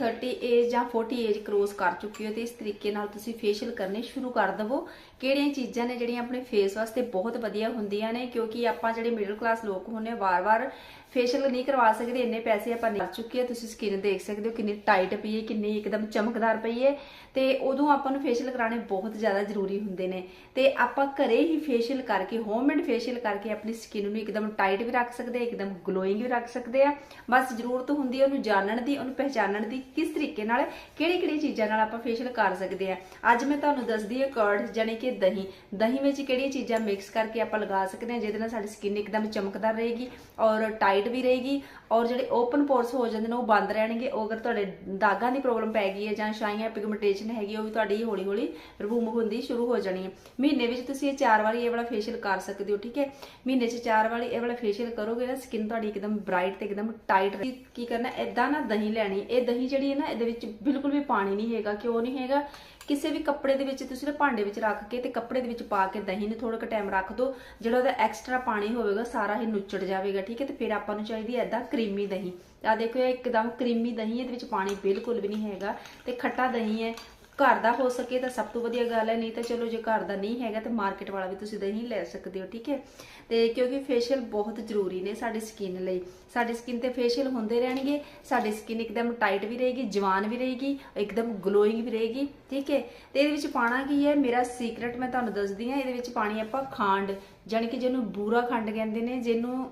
30 age ਜਾਂ 40 age cross ਕਰ ਚੁੱਕੇ ਹੋ ਤੇ ਇਸ ਤਰੀਕੇ ਨਾਲ ਤੁਸੀਂ ਫੇਸ਼ੀਅਲ ਕਰਨੇ ਸ਼ੁਰੂ ਕਰ ਦਵੋ। ਕਿਹੜੀਆਂ ਚੀਜ਼ਾਂ ਨੇ ਜਿਹੜੀਆਂ ਆਪਣੇ ਫੇਸ ਵਾਸਤੇ ਬਹੁਤ ਵਧੀਆ ਹੁੰਦੀਆਂ ਨੇ, ਕਿਉਂਕਿ ਆਪਾਂ ਜਿਹੜੇ ਮਿਡਲ ਕਲਾਸ ਲੋਕ ਹੁੰਨੇ ਵਾਰ-ਵਾਰ ਫੇਸ਼ੀਅਲ ਨਹੀਂ ਕਰਵਾ ਸਕਦੇ, ਇੰਨੇ ਪੈਸੇ ਆਪਾਂ ਨਹੀਂ ਚੁੱਕੇ ਆ, ਤੁਸੀਂ ਸਕਿਨ ਦੇਖ ਸਕਦੇ ਹੋ ਕਿੰਨੀ ਟਾਈਟ ਪਈ ਹੈ, ਕਿੰਨੀ ਇੱਕਦਮ ਚਮਕਦਾਰ ਪਈ ਹੈ ਤੇ ਉਦੋਂ ਆਪਾਂ ਨੂੰ ਫੇਸ਼ੀਅਲ ਕਰਾਣੇ ਬਹੁਤ ਜ਼ਿਆਦਾ ਜ਼ਰੂਰੀ ਹੁੰਦੇ ਨੇ। ਤੇ ਆਪਾਂ ਘਰੇ ਹੀ ਫੇਸ਼ੀਅਲ ਕਰਕੇ ਹੋਮਮੇਡ ਫੇਸ਼ੀਅਲ ਕਰਕੇ ਆਪਣੀ ਸਕਿਨ ਨੂੰ ਇੱਕਦਮ ਟਾਈਟ ਵੀ ਰੱਖ ਸਕਦੇ ਆ ਇੱਕਦਮ ਗਲੋਇੰਗ ਵੀ ਰੱਖ ਸਕਦੇ ਆ ਬਸ ਜ਼ਰੂਰਤ ਹੁੰਦੀ ਹੈ ਉਹਨੂੰ ਜਾਣਨ ਦੀ, ਉਹਨੂੰ ਪਹਿਚਾਨਣ ਦੀ, ਕਿਸ ਤਰੀਕੇ ਨਾਲ ਕਿਹੜੀ ਕਿਹੜੀ ਚੀਜ਼ਾਂ ਨਾਲ ਆਪਾਂ ਫੇਸ਼ੀਅਲ ਕਰ ਸਕਦੇ ਆ ਅੱਜ ਮੈਂ ਤੁਹਾਨੂੰ ਦੱਸਦੀ ਹਾਂ ਕਰਡ ਜਾਨੀ ਕਿ ਦਹੀਂ। ਦਹੀਂ ਵਿੱਚ ਕਿਹੜੀਆਂ ਚੀਜ਼ਾਂ ਮਿਕਸ ਕਰਕੇ ਆਪਾਂ ਲਗਾ ਸਕਦੇ ਹਾਂ, ਜਿਹਦੇ ਨਾਲ ਸਾਡੀ ਸਕਿਨ ਇੱਕਦਮ ਚਮਕਦਾਰ ਰਹੇਗੀ ਔਰ ਟਾਈਟ ਵੀ ਰਹੇਗੀ ਔਰ ਜਿਹੜੇ ਓਪਨ ਪੋਰਸ ਹੋ ਜਾਂਦੇ ਨੇ ਉਹ ਬੰਦ ਰਹਿਣਗੇ। ਉਹ ਅਗਰ ਤੁਹਾਡੇ ਦਾਗਾਂ ਦੀ ਪ੍ਰੋਬਲਮ ਪੈ ਗਈ ਹੈ ਜਾਂ ਛਾਈਆਂ ਪਿਗਮੈਂਟੇਸ਼ਨ ਹੈਗੀ ਉਹ ਵੀ ਤੁਹਾਡੀ ਹੌਲੀ ਹੌਲੀ ਰਿਮੂਵ ਹੁੰਦੀ ਸ਼ੁਰੂ ਹੋ ਜਾਣੀ ਹੈ। ਮਹੀਨੇ ਵਿੱਚ ਤੁਸੀਂ ਇਹ ਚਾਰ ਵਾਰੀ ਇਹ ਵਾਲਾ ਫੇਸ਼ੀਅਲ ਕਰ ਸਕਦੇ ਹੋ, ਠੀਕ ਹੈ? ਮਹੀਨੇ 'ਚ ਚਾਰ ਵਾਰੀ ਇਹ ਵਾਲਾ ਫੇਸ਼ੀਅਲ ਕਰੋਗੇ ਨਾ ਸਕਿਨ ਤੁਹਾਡੀ ਇੱਕਦਮ ਬ੍ਰਾਈਟ ਤੇ ਇੱਕਦਮ ਟਾਈਟ ਕੀ ਕਰਨਾ ਐਦਾਂ ਨਾ ਦਹੀਂ ਲੈਣੀ। ਇਹ ਦਹੀਂ ਜਿਹੜੀ ਹੈ ਨਾ, ਇਹਦੇ ਵਿੱਚ ਬਿਲਕੁਲ ਵੀ ਪਾਣੀ ਨਹੀਂ ਹੈਗਾ, ਕਿਉਂ ਨਹੀਂ ਹੈਗਾ? ਕਿਸੇ ਵੀ ਕੱਪੜੇ ਦੇ ਵਿੱਚ ਤੁਸੀਂ ਨਾ ਭਾਂਡੇ ਵਿੱਚ ਰੱਖ ਕੇ ਤੇ ਕੱਪੜੇ ਦੇ ਵਿੱਚ ਪਾ ਕੇ ਦਹੀਂ ਨੂੰ ਥੋੜਾ ਕੁ ਟਾਈਮ ਰੱਖ ਦਿਓ। ਜਿਹੜਾ ਉਹਦਾ ਐਕਸਟਰਾ ਪਾਣੀ ਹੋਵੇਗਾ, ਸਾਰਾ ਹੀ ਨੁੱਚੜ ਜਾਵੇਗਾ, ਠੀਕ ਹੈ? ਤੇ ਫਿਰ ਆਪਾਂ ਨੂੰ ਚਾਹੀਦੀ ਹੈ ਐਦਾਂ ਕਰੀਮੀ ਦਹੀਂ। ਆ ਦੇਖੋ, ਇਹ ਇੱਕਦਮ ਕਰੀਮੀ ਦਹੀਂ, ਇਹਦੇ ਵਿੱਚ ਪਾਣੀ ਬਿਲਕੁਲ ਵੀ ਨਹੀਂ ਹੈਗਾ। ਤੇ ਖੱਟਾ ਦਹੀਂ ਹੈ ਘਰ ਦਾ ਹੋ ਸਕੇ ਤਾਂ ਸਭ ਤੋਂ ਵਧੀਆ ਗੱਲ ਹੈ, ਨਹੀਂ ਤਾਂ ਚਲੋ ਜੇ ਘਰ ਦਾ ਨਹੀਂ ਹੈਗਾ ਤਾਂ ਮਾਰਕੀਟ ਵਾਲਾ ਵੀ ਤੁਸੀਂ ਦਹੀਂ ਲੈ ਸਕਦੇ ਹੋ, ਠੀਕ ਹੈ? ਤੇ ਕਿਉਂਕਿ ਫੇਸ਼ੀਅਲ ਬਹੁਤ ਜ਼ਰੂਰੀ ਨੇ ਸਾਡੀ ਸਕਿਨ ਲਈ। ਸਾਡੀ ਸਕਿਨ ਤੇ ਫੇਸ਼ੀਅਲ ਹੁੰਦੇ ਰਹਿਣਗੇ, ਸਾਡੀ ਸਕਿਨ ਇੱਕਦਮ ਟਾਈਟ ਵੀ ਰਹੇਗੀ, ਜਵਾਨ ਵੀ ਰਹੇਗੀ, ਇੱਕਦਮ ਗਲੋਇੰਗ ਵੀ ਰਹੇਗੀ, ਠੀਕ ਹੈ? ਤੇ ਇਹਦੇ ਵਿੱਚ ਪਾਣਾ ਕੀ ਹੈ? ਮੇਰਾ ਸੀਕ੍ਰੇਟ ਮੈਂ ਤੁਹਾਨੂੰ ਦੱਸਦੀ ਹਾਂ, ਇਹਦੇ ਵਿੱਚ ਪਾਣੀ ਆਪਾਂ ਖੰਡ ਜਾਨੀ ਕਿ ਜਿਹਨੂੰ ਬੂਰਾ ਖੰਡ ਕਹਿੰਦੇ ਨੇ, ਜਿਹਨੂੰ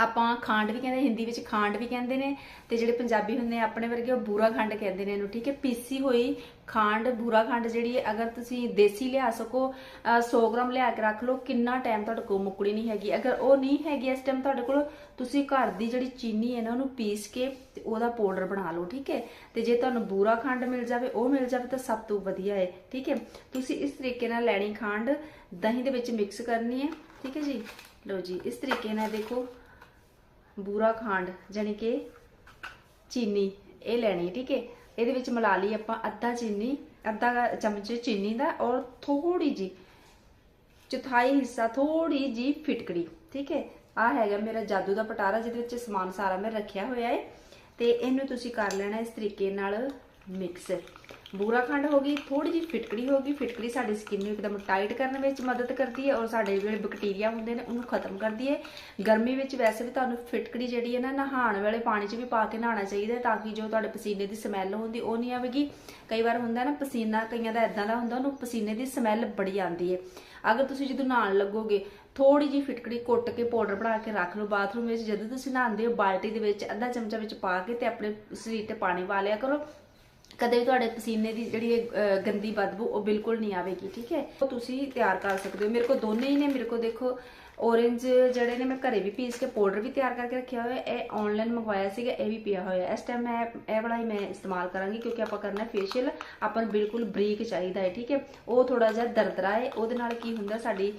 ਆਪਾਂ ਖਾਂਡ ਵੀ ਕਹਿੰਦੇ, ਹਿੰਦੀ ਵਿੱਚ ਖਾਂਡ ਵੀ ਕਹਿੰਦੇ ਨੇ, ਤੇ ਜਿਹੜੇ ਪੰਜਾਬੀ ਹੁੰਦੇ ਆ, ਆਪਣੇ ਵਰਗੇ ਉਹ ਬੂਰਾ ਖੰਡ ਕਹਿੰਦੇ ਨੇ ਇਹਨੂੰ, ਠੀਕ ਹੈ? ਪੀਸੀ ਹੋਈ ਖਾਂਡ, ਬੂਰਾ ਖੰਡ ਜਿਹੜੀ ਹੈ, ਅਗਰ ਤੁਸੀਂ ਦੇਸੀ ਲਿਆ ਸਕੋ, ਅਹ 100 ਗ੍ਰਾਮ ਲਿਆ ਕੇ ਰੱਖ ਲਓ, ਕਿੰਨਾ ਟਾਈਮ ਤੁਹਾਡੇ ਕੋਲ ਮੁੱਕੜੀ ਨਹੀਂ ਹੈਗੀ। ਅਗਰ ਉਹ ਨਹੀਂ ਹੈਗੀ ਇਸ ਟਾਈਮ ਤੁਹਾਡੇ ਕੋਲ, ਤੁਸੀਂ ਘਰ ਦੀ ਜਿਹੜੀ ਚੀਨੀ ਹੈ ਨਾ, ਉਹਨੂੰ ਪੀਸ ਕੇ ਤੇ ਉਹਦਾ ਪਾਊਡਰ ਬਣਾ ਲਓ, ਠੀਕ ਹੈ? ਤੇ ਜੇ ਤੁਹਾਨੂੰ ਬੂਰਾ ਖੰਡ ਮਿਲ ਜਾਵੇ, ਉਹ ਮਿਲ ਜਾਵੇ ਤਾਂ ਸਭ ਤੋਂ ਵਧੀਆ ਹੈ, ਠੀਕ ਹੈ? ਤੁਸੀਂ ਇਸ ਤਰੀਕੇ ਨਾਲ ਲੈਣੀ ਖੰਡ ਦਹੀਂ ਦੇ ਵਿੱਚ ਮਿਕਸ ਕਰਨੀ ਹੈ, ਠੀਕ ਹੈ ਜੀ? ਲਓ ਜੀ, ਇਸ ਤਰੀਕੇ ਨਾਲ ਦੇਖੋ। ਬੂਰਾ ਖਾਂਡ ਜਾਨੀ ਕਿ ਚੀਨੀ, ਇਹ ਲੈਣੀ ਠੀਕ ਹੈ? ਇਹਦੇ ਵਿੱਚ ਮਿਲਾ ਲਈ ਆਪਾਂ ਅੱਧਾ ਚੀਨੀ, ਅੱਧਾ ਚਮਚ ਚੀਨੀ ਦਾ ਔਰ ਥੋੜੀ ਜੀ ਚੌਥਾਈ ਹਿੱਸਾ ਥੋੜੀ ਜੀ ਫਿਟਕੜੀ, ਠੀਕ ਹੈ? ਆ ਹੈਗਾ ਮੇਰਾ ਜਾਦੂ ਦਾ ਪਟਾਰਾ, ਜਿਹਦੇ ਵਿੱਚ ਸਮਾਨ ਸਾਰਾ ਮੈਂ ਰੱਖਿਆ ਹੋਇਆ ਹੈ ਤੇ ਇਹਨੂੰ ਤੁਸੀਂ ਕਰ ਲੈਣਾ ਇਸ ਤਰੀਕੇ ਨਾਲ ਮਿਕਸ। ਬੂਰਾ ਖੰਡ ਹੋ ਗਈ ਥੋੜੀ ਜਿਹੀ ਫਿਟਕੜੀ ਹੋ ਗਈ, ਫਿਟਕੜੀ ਸਾਡੀ ਸਕਿਨ ਨੂੰ ਇੱਕਦਮ ਟਾਈਟ ਕਰਨ ਵਿੱਚ ਮਦਦ ਕਰਦੀ ਹੈ ਔਰ ਸਾਡੇ ਜਿਹੜੇ ਬੈਕਟੀਰੀਆ ਹੁੰਦੇ ਨੇ ਉਹਨੂੰ ਖਤਮ ਕਰਦੀ ਹੈ। ਗਰਮੀ ਵਿੱਚ ਵੈਸੇ ਵੀ ਤੁਹਾਨੂੰ ਫਿਟਕੜੀ ਜਿਹੜੀ ਹੈ ਨਾ, ਨਹਾਉਣ ਵੇਲੇ ਪਾਣੀ 'ਚ ਵੀ ਪਾ ਕੇ ਨਹਾਉਣਾ ਚਾਹੀਦਾ ਤਾਂ ਕਿ ਜੋ ਤੁਹਾਡੇ ਪਸੀਨੇ ਦੀ ਸਮੈਲ ਹੁੰਦੀ, ਉਹ ਨਹੀਂ ਆਵੇਗੀ। ਕਈ ਵਾਰ ਹੁੰਦਾ ਨਾ ਪਸੀਨਾ, ਕਈਆਂ ਦਾ ਇਦਾਂ ਦਾ ਹੁੰਦਾ, ਉਹਨੂੰ ਪਸੀਨੇ ਦੀ ਸਮੈਲ ਬੜੀ ਆਉਂਦੀ ਹੈ। ਅਗਰ ਤੁਸੀਂ ਜਦੋਂ ਨਹਾਉਣ ਲੱਗੋਗੇ ਥੋੜੀ ਜਿਹੀ ਫਿਟਕੜੀ ਕੁੱਟ ਕੇ ਪਾਊਡਰ ਬਣਾ ਕੇ ਰੱਖ ਲਓ ਬਾਥਰੂਮ ਵਿੱਚ, ਜਦੋਂ ਤੁਸੀਂ ਨਹਾਉਂਦੇ ਹੋ, ਬਾਲਟੀ ਦੇ ਵਿੱਚ, ਅੱਧਾ ਚਮਚਾ ਵਿੱਚ ਪਾ ਕੇ ਤੇ ਆਪਣੇ ਸਰੀਰ ਤੇ ਪਾਣੀ ਪਾ ਲਿਆ ਕਰੋ। ਕਦੇ ਵੀ ਤੁਹਾਡੇ ਪਸੀਨੇ ਦੀ ਜਿਹੜੀ ਗੰਦੀ ਬਦਬੂ, ਉਹ ਬਿਲਕੁਲ ਨਹੀਂ ਆਵੇਗੀ, ਠੀਕ ਹੈ? ਉਹ ਤੁਸੀਂ ਤਿਆਰ ਕਰ ਸਕਦੇ ਹੋ। ਮੇਰੇ ਕੋਲ ਦੋਨੇ ਹੀ ਨੇ, ਮੇਰੇ ਕੋਲ ਦੇਖੋ ਔਰੇਂਜ ਜਿਹੜੇ ਨੇ, ਮੈਂ ਘਰੇ ਵੀ ਪੀਸ ਕੇ ਪਾਊਡਰ ਵੀ ਤਿਆਰ ਕਰਕੇ ਰੱਖਿਆ ਹੋਇਆ, ਇਹ ਆਨਲਾਈਨ ਮੰਗਵਾਇਆ ਸੀਗਾ, ਇਹ ਵੀ ਪਿਆ ਹੋਇਆ। ਇਸ ਟਾਈਮ ਮੈਂ, ਇਹ ਵਾਲਾ ਹੀ ਮੈਂ ਇਸਤੇਮਾਲ ਕਰਾਂਗੀ, ਕਿਉਂਕਿ ਆਪਾਂ ਕਰਨਾ ਫੇਸ਼ੀਅਲ ਆਪਾਂ ਨੂੰ ਬਿਲਕੁਲ ਬਰੀਕ ਚਾਹੀਦਾ ਹੈ, ਠੀਕ ਹੈ? ਉਹ ਥੋੜਾ ਜਿਹਾ ਦਰਦਰਾ ਹੈ, ਉਹਦੇ ਨਾਲ ਕੀ ਹੁੰਦਾ, ਸਾਡੀ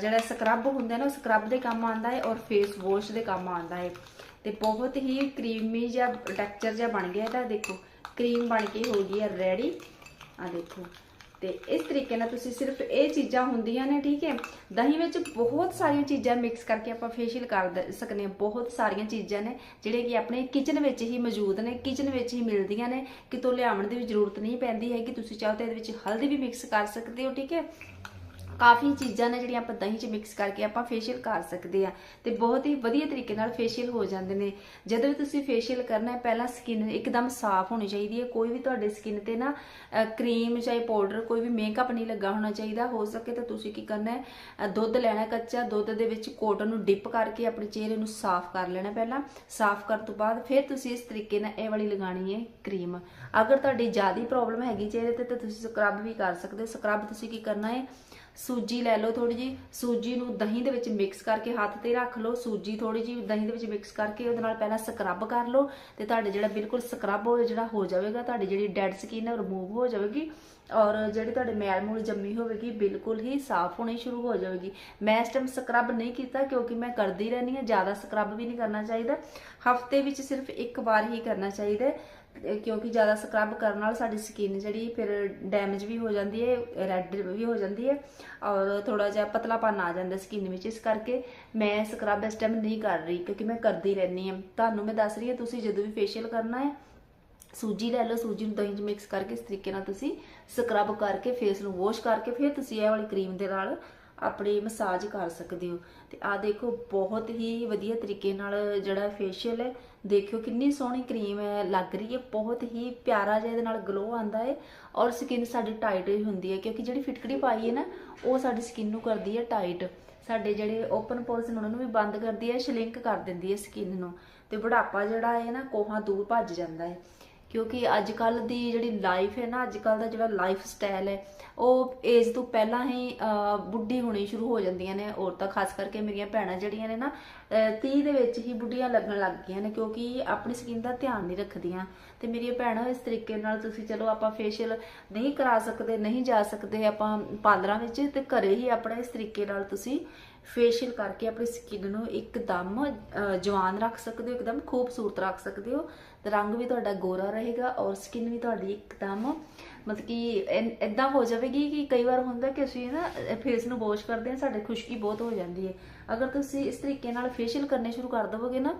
ਜਿਹੜਾ ਸਕਰਬ ਹੁੰਦਾ ਨਾ, ਉਹ ਸਕਰਬ ਦੇ ਕੰਮ ਆਉਂਦਾ ਹੈ ਔਰ ਫੇਸ ਵਾਸ਼ ਦੇ ਕੰਮ ਆਉਂਦਾ ਹੈ। ਤੇ ਬਹੁਤ ਹੀ ਕਰੀਮੀ ਜਿਹਾ ਟੈਕਸਚਰ ਜਿਹਾ ਬਣ ਗਿਆ ਇਹਦਾ, ਦੇਖੋ। ਕਰੀਮ ਬਣ ਕੇ ਹੋ ਗਈ ਹੈ ਰੈਡੀ ਆ ਦੇਖੋ। ਤੇ ਇਸ ਤਰੀਕੇ ਨਾਲ ਤੁਸੀਂ ਸਿਰਫ ਇਹ ਚੀਜ਼ਾਂ ਹੁੰਦੀਆਂ ਨੇ, ਠੀਕ ਹੈ? ਦਹੀਂ ਵਿੱਚ ਬਹੁਤ ਸਾਰੀਆਂ ਚੀਜ਼ਾਂ ਮਿਕਸ ਕਰਕੇ ਆਪਾਂ ਫੇਸ਼ੀਅਲ ਕਰ ਦ- ਸਕਦੇ ਹਾਂ। ਬਹੁਤ ਸਾਰੀਆਂ ਚੀਜ਼ਾਂ ਨੇ, ਜਿਹੜੇ ਕਿ ਆਪਣੇ ਕਿਚਨ ਵਿੱਚ ਹੀ ਮੌਜੂਦ ਨੇ ਕਿਚਨ ਵਿੱਚ ਹੀ ਮਿਲਦੀਆਂ ਨੇ। ਕਿਤੋਂ ਲਿਆਉਣ ਦੀ ਵੀ ਜ਼ਰੂਰਤ ਨਹੀਂ ਪੈਂਦੀ ਹੈ ਕਿ ਤੁਸੀਂ ਚਾਹੋ ਤਾਂ ਇਹਦੇ ਵਿੱਚ ਹਲਦੀ ਵੀ ਮਿਕਸ ਕਰ ਸਕਦੇ ਹੋ, ਠੀਕ ਹੈ? ਕਾਫੀ ਚੀਜ਼ਾਂ ਨੇ ਜਿਹੜੀਆਂ ਆਪਾਂ ਦਹੀਂ 'ਚ ਮਿਕਸ ਕਰਕੇ ਆਪਾਂ ਫੇਸ਼ੀਅਲ ਕਰ ਸਕਦੇ ਆ ਤੇ ਬਹੁਤ ਹੀ ਵਧੀਆ ਤਰੀਕੇ ਨਾਲ ਫੇਸ਼ੀਅਲ ਹੋ ਜਾਂਦੇ ਨੇ। ਜਦੋਂ ਵੀ ਤੁਸੀਂ ਫੇਸ਼ੀਅਲ ਕਰਨਾ ਹੈ, ਪਹਿਲਾਂ ਸਕਿਨ ਇੱਕਦਮ ਸਾਫ਼ ਹੋਣੀ ਚਾਹੀਦੀ ਹੈ। ਕੋਈ ਵੀ ਤੁਹਾਡੇ ਸਕਿਨ ਤੇ ਨਾ ਕਰੀਮ ਚਾਹੇ ਪਾਊਡਰ ਕੋਈ ਵੀ ਮੇਕਅਪ ਨਹੀਂ ਲੱਗਾ ਹੋਣਾ ਚਾਹੀਦਾ। ਹੋ ਸਕੇ ਤਾਂ ਤੁਸੀਂ ਕੀ ਕਰਨਾ ਹੈ ਦੁੱਧ ਲੈਣਾ ਕੱਚਾ, ਦੁੱਧ ਦੇ ਵਿੱਚ ਕੋਟਨ ਨੂੰ ਡਿਪ ਕਰਕੇ ਆਪਣੇ ਚਿਹਰੇ ਨੂੰ ਸਾਫ਼ ਕਰ ਲੈਣਾ ਪਹਿਲਾਂ। ਸਾਫ਼ ਕਰਨ ਤੋਂ ਬਾਅਦ ਫਿਰ ਤੁਸੀਂ ਇਸ ਤਰੀਕੇ ਨਾਲ ਇਹ ਵਾਲੀ ਲਗਾਣੀ ਹੈ ਕਰੀਮ ਅਗਰ ਤੁਹਾਡੀ ਜ਼ਿਆਦਾ ਪ੍ਰੋਬਲਮ ਹੈਗੀ ਚਿਹਰੇ ਤੇ, ਤਾਂ ਤੁਸੀਂ ਸਕਰਬ ਵੀ ਕਰ ਸਕਦੇ ਹੋ। ਸਕਰਬ ਤੁਸੀਂ ਕੀ ਕਰਨਾ ਹੈ ਸੂਜੀ ਲੈ ਲਓ ਥੋੜੀ ਜੀ ਸੂਜੀ ਨੂੰ ਦਹੀਂ ਦੇ ਵਿੱਚ ਮਿਕਸ ਕਰਕੇ ਹੱਥ ਤੇ ਰੱਖ ਲਓ, ਸੂਜੀ ਥੋੜੀ ਜੀ ਦਹੀਂ ਦੇ ਵਿੱਚ ਮਿਕਸ ਕਰਕੇ ਉਹਦੇ ਨਾਲ ਪਹਿਲਾਂ ਸਕਰਬ ਕਰ ਲਓ ਤੇ ਤੁਹਾਡੇ ਜਿਹੜਾ ਬਿਲਕੁਲ ਸਕਰਬ ਹੋ ਜਿਹੜਾ ਹੋ ਜਾਵੇਗਾ, ਤੁਹਾਡੀ ਜਿਹੜੀ ਡੈਡ ਸਕਿਨ ਹੈ ਰਿਮੂਵ ਹੋ ਜਾਵੇਗੀ ਔਰ ਜਿਹੜੀ ਤੁਹਾਡੇ ਮੈਲ ਮੂਲ ਜੰਮੀ ਹੋਵੇਗੀ ਬਿਲਕੁਲ ਹੀ ਸਾਫ਼ ਹੋਣੀ ਸ਼ੁਰੂ ਹੋ ਜਾਵੇਗੀ। ਮੈਂ ਇਸ ਟਾਈਮ ਸਕਰਬ ਨਹੀਂ ਕੀਤਾ ਕਿਉਂਕਿ ਮੈਂ ਕਰਦੀ ਰਹਿੰਦੀ ਹਾਂ, ਜ਼ਿਆਦਾ ਸਕਰਬ ਵੀ ਨਹੀਂ ਕਰਨਾ ਚਾਹੀਦਾ। ਹਫ਼ਤੇ ਵਿੱਚ ਸਿਰਫ ਇੱਕ ਵਾਰ ਹੀ ਕਰਨਾ ਚਾਹੀਦਾ ਕਿਉਂਕਿ ਜ਼ਿਆਦਾ ਸਕਰਬ ਕਰਨ ਨਾਲ ਸਾਡੀ ਸਕਿਨ ਜਿਹੜੀ ਫਿਰ ਡੈਮੇਜ ਵੀ ਹੋ ਜਾਂਦੀ ਹੈ ਰੈੱਡ ਵੀ ਹੋ ਜਾਂਦੀ ਹੈ ਔਰ ਥੋੜਾ ਜਿਹਾ ਪਤਲਾਪਨ ਆ ਜਾਂਦਾ ਸਕਿਨ ਵਿੱਚ, ਇਸ ਕਰਕੇ ਮੈਂ ਸਕਰਬ ਇਸ ਟਾਈਮ ਨਹੀਂ ਕਰ ਰਹੀ ਕਿਉਂਕਿ ਮੈਂ ਕਰਦੀ ਰਹਿੰਦੀ ਹਾਂ। ਤੁਹਾਨੂੰ ਮੈਂ ਦੱਸ ਰਹੀ ਹਾਂ, ਤੁਸੀਂ ਜਦੋਂ ਵੀ ਫੇਸ਼ੀਅਲ ਕਰਨਾ ਹੈ, ਸੂਜੀ ਲੈ ਲਓ, ਸੂਜੀ ਨੂੰ ਦਹੀਂ 'ਚ ਮਿਕਸ ਕਰਕੇ ਇਸ ਤਰੀਕੇ ਨਾਲ ਤੁਸੀਂ ਸਕਰਬ ਕਰਕੇ ਫੇਸ ਨੂੰ ਵਾਸ਼ ਕਰਕੇ ਫਿਰ ਤੁਸੀਂ ਇਹ ਵਾਲੀ ਕਰੀਮ ਦੇ ਨਾਲ ਆਪਣੀ ਮਸਾਜ ਕਰ ਸਕਦੇ ਹੋ। ਤੇ ਆ ਦੇਖੋ, ਬਹੁਤ ਹੀ ਵਧੀਆ ਤਰੀਕੇ ਨਾਲ ਜਿਹੜਾ ਫੇਸ਼ੀਅਲ ਹੈ, ਦੇਖਿਓ ਕਿੰਨੀ ਸੋਹਣੀ ਕਰੀਮ ਹੈ, ਲੱਗ ਰਹੀ ਹੈ, ਬਹੁਤ ਹੀ ਪਿਆਰਾ ਜਿਹਾ ਇਹਦੇ ਨਾਲ ਗਲੋ ਆਂਦਾ ਹੈ ਔਰ ਸਕਿਨ ਸਾਡੀ ਟਾਈਟ ਹੁੰਦੀ ਹੈ ਕਿਉਂਕਿ ਜਿਹੜੀ ਫਿਟਕੜੀ ਪਾਈ ਹੈ ਨਾ, ਉਹ ਸਾਡੀ ਸਕਿਨ ਨੂੰ ਕਰਦੀ ਹੈ ਟਾਈਟ ਸਾਡੇ ਜਿਹੜੇ ਓਪਨ ਪੋਰਸ ਨੇ, ਉਹਨਾਂ ਨੂੰ ਵੀ ਬੰਦ ਕਰਦੀ ਹੈ ਸ਼ਲਿੰਕ ਕਰ ਦਿੰਦੀ ਹੈ ਸਕਿਨ ਨੂੰ। ਤੇ ਬੁਢਾਪਾ ਜਿਹੜਾ ਹੈ ਨਾ, ਕੋਹਾਂ ਦੂਰ ਭੱਜ ਜਾਂਦਾ ਹੈ। ਕਿਉਂਕਿ ਅੱਜ ਕੱਲ ਦੀ ਜਿਹੜੀ ਲਾਈਫ ਹੈ ਨਾ ਅੱਜ ਕੱਲ ਦਾ ਜਿਹੜਾ ਲਾਈਫ ਸਟਾਈਲ ਹੈ, ਉਹ ਏਜ ਤੋਂ ਪਹਿਲਾਂ ਹੀ ਬੁੱਢੀ ਹੋਣੀ ਸ਼ੁਰੂ ਹੋ ਜਾਂਦੀਆਂ ਨੇ ਔਰਤਾਂ, ਖਾਸ ਕਰਕੇ ਮੇਰੀਆਂ ਭੈਣਾਂ ਜਿਹੜੀਆਂ ਨੇ ਨਾ 30 ਦੇ ਵਿੱਚ ਹੀ ਬੁੱਢੀਆਂ ਲੱਗਣ ਲੱਗ ਗਈਆਂ ਨੇ ਕਿਉਂਕਿ ਆਪਣੀ ਸਕਿਨ ਦਾ ਧਿਆਨ ਨਹੀਂ ਰੱਖਦੀਆਂ। ਤੇ ਮੇਰੀਆਂ ਭੈਣਾਂ ਇਸ ਤਰੀਕੇ ਨਾਲ ਤੁਸੀਂ ਚਲੋ ਆਪਾਂ ਫੇਸ਼ੀਅਲ ਨਹੀਂ ਕਰਾ ਸਕਦੇ, ਨਹੀਂ ਜਾ ਸਕਦੇ, ਆਪਾਂ ਪਾਰਲਰਾਂ ਵਿੱਚ ਤੇ ਘਰੇ ਹੀ ਆਪਣਾ ਇਸ ਤਰੀਕੇ ਨਾਲ ਤੁਸੀਂ ਫੇਸ਼ੀਅਲ ਕਰਕੇ ਆਪਣੀ ਸਕਿਨ ਨੂੰ ਇੱਕਦਮ ਜਵਾਨ ਰੱਖ ਸਕਦੇ ਹੋ, ਇੱਕਦਮ ਖੂਬਸੂਰਤ ਰੱਖ ਸਕਦੇ ਹੋ। ਰੰਗ ਵੀ ਤੁਹਾਡਾ ਗੋਰਾ ਰਹੇਗਾ ਔਰ ਸਕਿਨ ਵੀ ਤੁਹਾਡੀ ਇੱਕਦਮ ਮਤਲਬ ਕਿ ਇਦਾਂ ਹੋ ਜਾਵੇਗੀ ਕਿ ਕਈ ਵਾਰ ਹੁੰਦਾ ਕਿ ਅਸੀਂ ਨਾ ਫੇਸ ਨੂੰ ਵਾਸ਼ ਕਰਦੇ ਹਾਂ, ਸਾਡੇ ਖੁਸ਼ਕੀ ਬਹੁਤ ਹੋ ਜਾਂਦੀ ਹੈ। ਅਗਰ ਤੁਸੀਂ ਇਸ ਤਰੀਕੇ ਨਾਲ ਫੇਸ਼ੀਅਲ ਕਰਨੇ ਸ਼ੁਰੂ ਕਰ ਦਵੋਗੇ ਨਾ,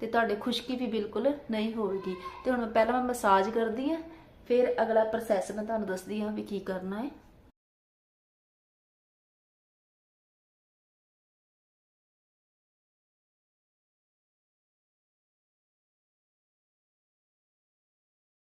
ਤੇ ਤੁਹਾਡੇ ਖੁਸ਼ਕੀ ਵੀ ਬਿਲਕੁਲ ਨਹੀਂ ਹੋਵੇਗੀ। ਤੇ ਹੁਣ ਮੈਂ ਪਹਿਲਾਂ ਮੈਂ ਮਸਾਜ ਕਰਦੀ ਹਾਂ, ਫਿਰ ਅਗਲਾ ਪ੍ਰੋਸੈਸ ਮੈਂ ਤੁਹਾਨੂੰ ਦੱਸਦੀ ਹਾਂ ਵੀ ਕੀ ਕਰਨਾ ਹੈ।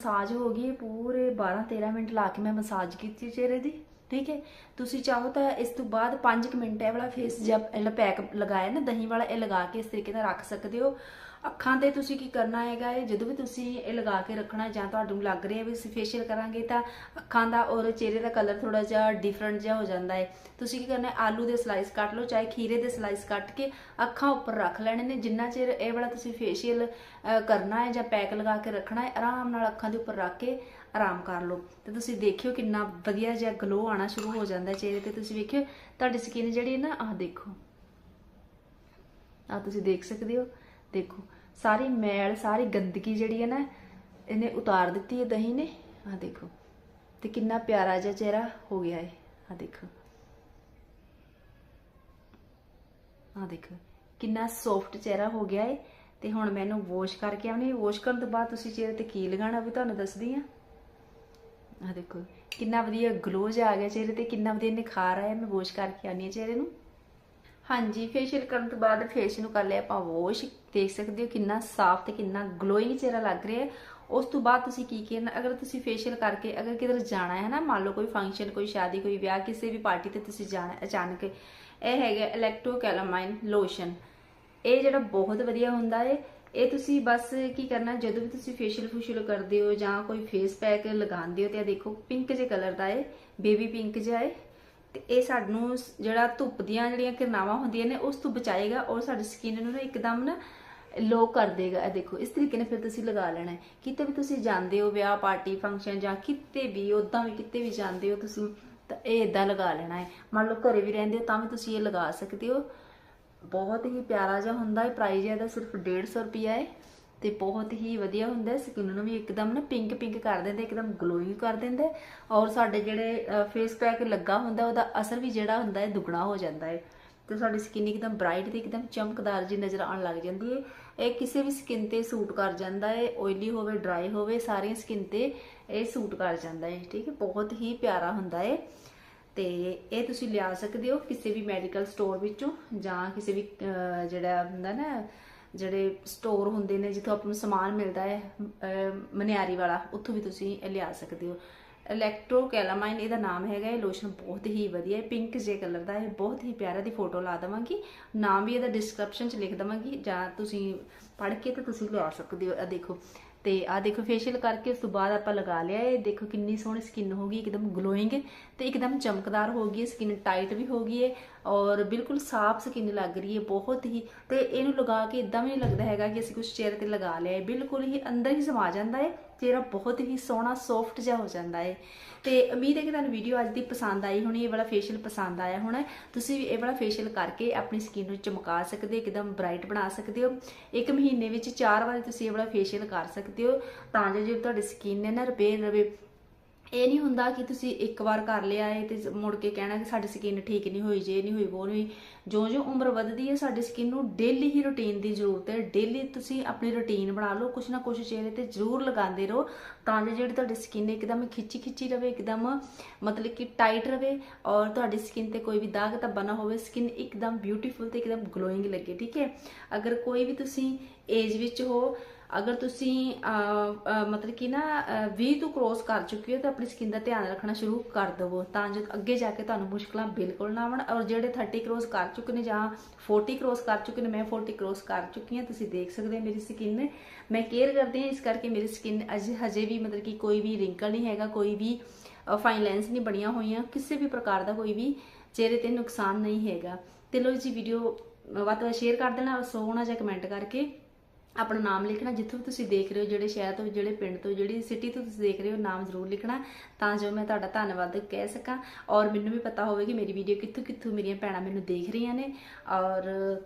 ਮਸਾਜ ਹੋ ਗਈ, ਪੂਰੇ 12-13 ਮਿੰਟ ਲਾ ਕੇ ਮੈਂ ਮਸਾਜ ਕੀਤੀ ਚਿਹਰੇ ਦੀ, ਠੀਕ ਹੈ? ਤੁਸੀਂ ਚਾਹੋ ਤਾਂ ਇਸ ਤੋਂ ਬਾਅਦ 5 ਮਿੰਟ ਇਹ ਵਾਲਾ ਫੇਸ ਜਿਹੜਾ ਪੈਕ ਲਗਾਇਆ ਨਾ, ਦਹੀਂ ਵਾਲਾ, ਇਹ ਲਗਾ ਕੇ ਇਸ ਤਰੀਕੇ ਨਾਲ ਰੱਖ ਸਕਦੇ ਹੋ। ਅੱਖਾਂ ਤੇ ਤੁਸੀਂ ਕੀ ਕਰਨਾ ਹੈਗਾ ਇਹ ਜਦੋਂ ਵੀ ਤੁਸੀਂ ਇਹ ਲਗਾ ਕੇ ਰੱਖਣਾ ਜਾਂ ਤੁਹਾਨੂੰ ਲੱਗ ਰਿਹਾ ਵੀ ਅਸੀਂ ਫੇਸ਼ੀਅਲ ਕਰਾਂਗੇ ਤਾਂ ਅੱਖਾਂ ਦਾ ਔਰ ਚਿਹਰੇ ਦਾ ਕਲਰ ਥੋੜਾ ਜਿਹਾ ਡਿਫਰੈਂਟ ਜਿਹਾ ਹੋ ਜਾਂਦਾ ਹੈ। ਤੁਸੀਂ ਕੀ ਕਰਨਾ ਹੈ? ਆਲੂ ਦੇ ਸਲਾਈਸ ਕੱਟ ਲਓ, ਚਾਹੇ ਖੀਰੇ ਦੇ ਸਲਾਈਸ ਕੱਟ ਕੇ ਅੱਖਾਂ ਉੱਪਰ ਰੱਖ ਲੈਣੇ ਨੇ। ਜਿੰਨਾ ਚਿਰ ਇਹ ਵਾਲਾ ਤੁਸੀਂ ਫੇਸ਼ੀਅਲ ਕਰਨਾ ਹੈ ਜਾਂ ਪੈਕ ਲਗਾ ਕੇ ਰੱਖਣਾ ਹੈ, ਆਰਾਮ ਨਾਲ ਅੱਖਾਂ ਦੇ ਉੱਪਰ ਰੱਖ ਕੇ ਆਰਾਮ ਕਰ ਲਓ। ਤੇ ਤੁਸੀਂ ਦੇਖਿਓ ਕਿੰਨਾ ਵਧੀਆ ਜਿਹਾ ਗਲੋ ਆਣਾ ਸ਼ੁਰੂ ਹੋ ਜਾਂਦਾ ਚਿਹਰੇ ਤੇ। ਤੁਸੀਂ ਵੇਖਿਓ, ਤੁਹਾਡੀ ਸਕਿਨ ਜਿਹੜੀ ਹੈ ਨਾ, ਆਹ ਦੇਖੋ। ਆ ਤੁਸੀਂ ਦੇਖ ਸਕਦੇ ਹੋ। ਦੇਖੋ, ਸਾਰੀ ਮੈਲ, ਸਾਰੀ ਗੰਦਗੀ ਜਿਹੜੀ ਹੈ ਨਾ, ਇਹਨੇ ਉਤਾਰ ਦਿੱਤੀ ਹੈ ਦਹੀਂ ਨੇ। ਆ ਦੇਖੋ, ਤੇ ਕਿੰਨਾ ਪਿਆਰਾ ਜਿਹਾ ਚਿਹਰਾ ਹੋ ਗਿਆ ਹੈ ਆ ਦੇਖੋ। ਆ ਦੇਖੋ, ਕਿੰਨਾ ਸੌਫਟ ਚਿਹਰਾ ਹੋ ਗਿਆ ਹੈ ਤੇ ਹੁਣ ਮੈਂ ਇਹਨੂੰ ਵਾਸ਼ ਕਰਕੇ ਆਉਣੀ ਵਾਸ਼ ਕਰਨ ਤੋਂ ਬਾਅਦ ਤੁਸੀਂ ਚਿਹਰੇ ਤੇ ਕੀ ਲਗਾਉਣਾ ਵੀ ਤੁਹਾਨੂੰ ਦੱਸਦੀ ਆ ਆ ਦੇਖੋ, ਕਿੰਨਾ ਵਧੀਆ ਗਲੋ ਜਿਹਾ ਆ ਗਿਆ ਚਿਹਰੇ ਤੇ, ਕਿੰਨਾ ਵਧੀਆ ਨਿਖਾਰ ਆਇਆ। ਮੈਂ ਵਾਸ਼ ਕਰਕੇ ਆਉਣੀ ਆ ਚਿਹਰੇ ਨੂੰ। ਹਾਂਜੀ ਫੇਸ਼ੀਅਲ ਕਰਨ ਤੋਂ ਬਾਅਦ ਫੇਸ ਨੂੰ ਕਰ ਲਿਆ ਆਪਾਂ ਵਾਸ਼ ਦੇਖ ਸਕਦੇ ਹੋ ਕਿੰਨਾ ਸਾਫ਼ ਤੇ ਕਿੰਨਾ ਗਲੋਇੰਗ ਚਿਹਰਾ ਲੱਗ ਰਿਹਾ ਹੈ। ਉਸ ਤੋਂ ਬਾਅਦ ਤੁਸੀਂ ਕੀ ਕਰਨਾ, ਅਗਰ ਤੁਸੀਂ ਫੇਸ਼ੀਅਲ ਕਰਕੇ ਅਗਰ ਕਿਧਰ ਜਾਣਾ ਹੈ ਨਾ, ਮੰਨ ਲਓ ਕੋਈ ਫੰਕਸ਼ਨ ਕੋਈ ਸ਼ਾਦੀ, ਕੋਈ ਵਿਆਹ, ਕਿਸੇ ਵੀ ਪਾਰਟੀ ਤੇ ਤੁਸੀਂ ਜਾਣਾ, ਅਚਾਨਕ ਇਹ ਹੈਗਾ ਇਲੈਕਟ੍ਰੋਕੈਲਾਮਾਈਨ ਲੋਸ਼ਨ ਇਹ ਜਿਹੜਾ ਬਹੁਤ ਵਧੀਆ ਹੁੰਦਾ ਹੈ, ਇਹ ਤੁਸੀਂ ਬਸ ਕੀ ਕਰਨਾ, ਜਦੋਂ ਵੀ ਤੁਸੀਂ ਫੇਸ਼ੀਅਲ ਫੂਸ਼ੀਅਲ ਕਰਦੇ ਹੋ ਜਾਂ ਕੋਈ ਫੇਸ ਪੈਕ ਲਗਾਉਂਦੇ ਹੋ ਤੇ ਇਹ ਦੇਖੋ ਪਿੰਕ ਜਿਹੇ ਕਲਰ ਦਾ ਹੈ ਬੇਬੀ ਪਿੰਕ ਜਿਹਾ ਹੈ। ਤੇ ਇਹ ਸਾਨੂੰ ਜਿਹੜਾ ਧੁੱਪ ਦੀਆਂ ਜਿਹੜੀਆਂ ਕਿਰਨਾਵਾਂ ਹੁੰਦੀਆਂ ਨੇ, ਉਸ ਤੋਂ ਬਚਾਏਗਾ ਔਰ ਸਾਡੀ ਸਕਿਨ ਨੂੰ ਨਾ ਇੱਕਦਮ ਨਾ ਲੋ ਕਰ ਦੇਗਾ। ਇਹ ਦੇਖੋ, ਇਸ ਤਰੀਕੇ ਨਾਲ ਫਿਰ ਤੁਸੀਂ ਲਗਾ ਲੈਣਾ ਹੈ। ਕਿਤੇ ਵੀ ਤੁਸੀਂ ਜਾਂਦੇ ਹੋ ਵਿਆਹ ਪਾਰਟੀ ਫੰਕਸ਼ਨ ਜਾਂ ਕਿਤੇ ਵੀ ਉਦਾਂ ਵੀ ਕਿਤੇ ਵੀ ਜਾਂਦੇ ਹੋ ਤੁਸੀਂ, ਤਾਂ ਇਹ ਇਦਾਂ ਲਗਾ ਲੈਣਾ ਹੈ। ਮੰਨ ਲਓ ਘਰੇ ਵੀ ਰਹਿੰਦੇ ਹੋ, ਤਾਂ ਵੀ ਤੁਸੀਂ ਇਹ ਲਗਾ ਸਕਦੇ ਹੋ। ਬਹੁਤ ਹੀ ਪਿਆਰਾ ਜਿਹਾ ਹੁੰਦਾ ਹੈ ਪ੍ਰਾਈਸ ਇਹਦਾ ਸਿਰਫ 150 ਰੁਪਿਆ ਹੈ। ਤੇ ਬਹੁਤ ਹੀ ਵਧੀਆ ਹੁੰਦਾ ਹੈ। ਸਕਿਨ ਨੂੰ ਵੀ ਇੱਕਦਮ ਨਾ ਪਿੰਕ ਪਿੰਕ ਕਰ ਦਿੰਦਾ, ਇੱਕਦਮ ਗਲੋਇੰਗ ਕਰ ਦਿੰਦਾ। ਔਰ ਸਾਡੇ ਜਿਹੜੇ ਫੇਸ ਪੈਕ ਲੱਗਾ ਹੁੰਦਾ, ਉਹਦਾ ਅਸਰ ਵੀ ਜਿਹੜਾ ਹੁੰਦਾ ਹੈ, ਦੁੱਗਣਾ ਹੋ ਜਾਂਦਾ ਹੈ। ਤੇ ਸਾਡੀ ਸਕਿਨ ਇੱਕਦਮ ਬ੍ਰਾਈਟ ਤੇ ਇੱਕਦਮ ਚਮਕਦਾਰ ਜੀ ਨਜ਼ਰ ਆਉਣ ਲੱਗ ਜਾਂਦੀ ਹੈ। ਇਹ ਕਿਸੇ ਵੀ ਸਕਿਨ ਤੇ ਸੂਟ ਕਰ ਜਾਂਦਾ ਹੈ ਓਇਲੀ ਹੋਵੇ ਡਰਾਈ ਹੋਵੇ, ਸਾਰੀਆਂ ਸਕਿਨ ਤੇ ਇਹ ਸੂਟ ਕਰ ਜਾਂਦਾ ਹੈ। ਠੀਕ ਹੈ, ਬਹੁਤ ਹੀ ਪਿਆਰਾ ਹੁੰਦਾ ਹੈ। ਤੇ ਇਹ ਤੁਸੀਂ ਲਿਆ ਸਕਦੇ ਹੋ ਕਿਸੇ ਵੀ ਮੈਡੀਕਲ ਸਟੋਰ ਵਿੱਚੋਂ ਜਾਂ ਕਿਸੇ ਵੀ ਜਿਹੜਾ ਹੁੰਦਾ ਨਾ ਜਿਹੜੇ ਸਟੋਰ ਹੁੰਦੇ ਨੇ, ਜਿੱਥੋਂ ਆਪਾਂ ਨੂੰ ਸਮਾਨ ਮਿਲਦਾ ਹੈ ਮਨਿਆਰੀ ਵਾਲਾ, ਉੱਥੋਂ ਵੀ ਤੁਸੀਂ ਲਿਆ ਸਕਦੇ ਹੋ। ਇਲੈਕਟ੍ਰੋ ਕੈਲਾਮਾਈਨ ਇਹਦਾ ਨਾਮ ਹੈਗਾ, ਇਹ ਲੋਸ਼ਨ ਬਹੁਤ ਹੀ ਵਧੀਆ ਹੈ ਪਿੰਕ ਜੇ ਕਲਰ ਦਾ ਹੈ ਬਹੁਤ ਹੀ ਪਿਆਰਾ ਦੀ ਫੋਟੋ ਲਾ ਦਵਾਂਗੀ। ਨਾਮ ਵੀ ਇਹਦਾ ਡਿਸਕ੍ਰਿਪਸ਼ਨ 'ਚ ਲਿਖ ਦਵਾਂਗੀ, ਜਾਂ ਤੁਸੀਂ ਪੜ੍ਹ ਕੇ ਤੇ ਤੁਸੀਂ ਲਗਾ ਸਕਦੇ ਹੋ, ਇਹ ਦੇਖੋ। ਤੇ ਆ ਦੇਖੋ ਫੇਸ਼ੀਅਲ ਕਰਕੇ ਉਸ ਤੋਂ ਬਾਅਦ ਆਪਾਂ ਲਗਾ ਲਿਆ, ਇਹ ਦੇਖੋ ਕਿੰਨੀ ਸੋਹਣੀ ਸਕਿਨ ਹੋ ਗਈ, ਇੱਕਦਮ ਗਲੋਇੰਗ ਤੇ ਇੱਕਦਮ ਚਮਕਦਾਰ ਹੋ ਗਈ ਹੈ ਸਕਿਨ ਟਾਈਟ ਵੀ ਹੋ ਗਈ ਹੈ ਔਰ ਬਿਲਕੁਲ ਸਾਫ਼ ਸਕਿਨ ਲੱਗ ਰਹੀ ਹੈ, ਬਹੁਤ ਹੀ ਤੇ ਇਹਨੂੰ ਲਗਾ ਕੇ ਇਦਾਂ ਵੀ ਨਹੀਂ ਲੱਗਦਾ ਹੈਗਾ ਕਿ ਅਸੀਂ ਕੁਝ ਚਿਹਰੇ ਤੇ ਲਗਾ ਲਿਆ ਹੈ, ਬਿਲਕੁਲ ਹੀ ਅੰਦਰ ਹੀ ਸਮਾ ਜਾਂਦਾ ਹੈ, ਚਿਹਰਾ ਬਹੁਤ ਹੀ ਸੋਹਣਾ ਸੌਫਟ ਜਿਹਾ ਹੋ ਜਾਂਦਾ ਹੈ। ਤੇ ਉਮੀਦ ਹੈ ਕਿ ਤੁਹਾਨੂੰ ਵੀਡੀਓ ਅੱਜ ਦੀ ਪਸੰਦ ਆਈ ਹੋਣੀ, ਇਹ ਵਾਲਾ ਫੇਸ਼ੀਅਲ ਪਸੰਦ ਆਇਆ ਹੋਣਾ ਤੁਸੀਂ ਵੀ ਇਹ ਵਾਲਾ ਫੇਸ਼ੀਅਲ ਕਰਕੇ ਆਪਣੀ ਸਕਿਨ ਨੂੰ ਚਮਕਾ ਸਕਦੇ ਹੋ, ਇੱਕਦਮ ਬ੍ਰਾਈਟ ਬਣਾ ਸਕਦੇ ਹੋ। ਇੱਕ ਮਹੀਨੇ ਵਿੱਚ ਚਾਰ ਵਾਰ ਤੁਸੀਂ ਆਪਣਾ ਫੇਸ਼ੀਅਲ ਕਰ ਸਕਦੇ ਹੋ। ਤਾਂ ਜੋ ਜੇ ਤੁਹਾਡੀ ਸਕਿਨ ਹੈ ਨਾ ਰਿਪੇਅਰ ਰਵੇ ਇਹ ਨਹੀਂ ਹੁੰਦਾ ਕਿ ਤੁਸੀਂ ਇੱਕ ਵਾਰ ਕਰ ਲਿਆ ਏ ਤੇ ਮੁੜ ਕੇ ਕਹਿਣਾ ਕਿ ਸਾਡੀ ਸਕਿਨ ਠੀਕ ਨਹੀਂ ਹੋਈ, ਜੇ ਨਹੀਂ ਹੋਈ, ਉਹ ਨਹੀਂ ਹੋਈ। ਜੋ ਜੋ ਉਮਰ ਵੱਧਦੀ ਹੈ, ਸਾਡੀ ਸਕਿਨ ਨੂੰ ਡੇਲੀ ਹੀ ਰੁਟੀਨ ਦੀ ਜ਼ਰੂਰਤ ਹੈ। ਡੇਲੀ ਤੁਸੀਂ ਆਪਣੀ ਰੁਟੀਨ ਬਣਾ ਲਓ, ਕੁਛ ਨਾ ਕੁਛ ਚਿਹਰੇ ਤੇ ਜ਼ਰੂਰ ਲਗਾਉਂਦੇ ਰਹੋ, ਤਾਂ ਜੋ ਜਿਹੜੀ ਤੁਹਾਡੀ ਸਕਿਨ ਇੱਕਦਮ ਖਿੱਚੀ ਖਿੱਚੀ ਰਵੇ, ਇੱਕਦਮ ਮਤਲਬ ਕਿ ਟਾਈਟ ਰਵੇ ਔਰ ਤੁਹਾਡੀ ਸਕਿਨ ਤੇ ਕੋਈ ਵੀ ਦਾਗ ਧੱਬਾ ਨਾ ਹੋਵੇ ਸਕਿਨ ਇੱਕਦਮ ਬਿਊਟੀਫੁਲ ਤੇ ਇੱਕਦਮ ਗਲੋਇੰਗ ਲੱਗੇ, ਠੀਕ ਹੈ? ਅਗਰ ਕੋਈ ਵੀ ਤੁਸੀਂ ਏਜ ਵਿੱਚ ਹੋ ਅਗਰ ਤੁਸੀਂ ਮਤਲਬ ਕਿ ਨਾ ਅਹ, 20 ਤੋਂ ਕ੍ਰੋਸ ਕਰ ਚੁੱਕੇ ਹੋ ਤਾਂ ਆਪਣੀ ਸਕਿਨ ਦਾ ਧਿਆਨ ਰੱਖਣਾ ਸ਼ੁਰੂ ਕਰ ਦੇਵੋ ਤਾਂ ਜੋ ਅੱਗੇ ਜਾ ਕੇ ਤੁਹਾਨੂੰ ਮੁਸ਼ਕਲਾਂ ਬਿਲਕੁਲ ਨਾ ਆਉਣ। ਔਰ ਜਿਹੜੇ 30 ਕ੍ਰੋਸ ਕਰ ਚੁੱਕੇ ਨੇ ਜਾਂ 40 ਕ੍ਰੋਸ ਕਰ ਚੁੱਕੇ ਨੇ ਮੈਂ 40 ਕ੍ਰੋਸ ਕਰ ਚੁੱਕੀ ਹਾਂ ਤੁਸੀਂ ਦੇਖ ਸਕਦੇ ਹੋ ਮੇਰੀ ਸਕਿਨ ਮੈਂ ਕੇਅਰ ਕਰਦੀ ਹਾਂ ਇਸ ਕਰਕੇ ਮੇਰੀ ਸਕਿਨ ਅਜੇ ਹਜੇ ਵੀ ਮਤਲਬ ਕਿ ਕੋਈ ਵੀ ਰਿੰਕਲ ਨਹੀਂ ਹੈਗਾ ਕੋਈ ਵੀ ਫਾਈਨ ਲਾਈਨਸ ਨਹੀਂ ਬਣੀਆਂ ਹੋਈਆਂ ਕਿਸੇ ਵੀ ਪ੍ਰਕਾਰ ਦਾ ਕੋਈ ਵੀ ਚਿਹਰੇ ਤੇ ਨੁਕਸਾਨ ਨਹੀਂ ਹੈਗਾ। ਤੇ ਲੋ ਜੀ ਵੀਡੀਓ ਵੱਧ ਤੋਂ ਵੱਧ ਸ਼ੇਅਰ ਕਰ ਦੇਣਾ ਔਰ ਸੋਹਣਾ ਜਿਹਾ ਕਮੈਂਟ ਕਰਕੇ। ਆਪਣਾ ਨਾਮ ਲਿਖਣਾ, ਜਿੱਥੋਂ ਵੀ ਤੁਸੀਂ ਦੇਖ ਰਹੇ ਹੋ, ਜਿਹੜੇ ਸ਼ਹਿਰ ਤੋਂ, ਜਿਹੜੇ ਪਿੰਡ ਤੋਂ, ਜਿਹੜੀ ਸਿਟੀ ਤੋਂ ਤੁਸੀਂ ਦੇਖ ਰਹੇ ਹੋ, ਨਾਮ ਜ਼ਰੂਰ ਲਿਖਣਾ, ਤਾਂ ਜੋ ਮੈਂ ਤੁਹਾਡਾ ਧੰਨਵਾਦ ਕਹਿ ਸਕਾਂ। ਔਰ ਮੈਨੂੰ ਵੀ ਪਤਾ ਹੋਵੇ ਕਿ ਮੇਰੀ ਵੀਡੀਓ ਕਿੱਥੋਂ ਕਿੱਥੋਂ ਮੇਰੀਆਂ ਭੈਣਾਂ ਮੈਨੂੰ ਦੇਖ ਰਹੀਆਂ ਨੇ। ਔਰ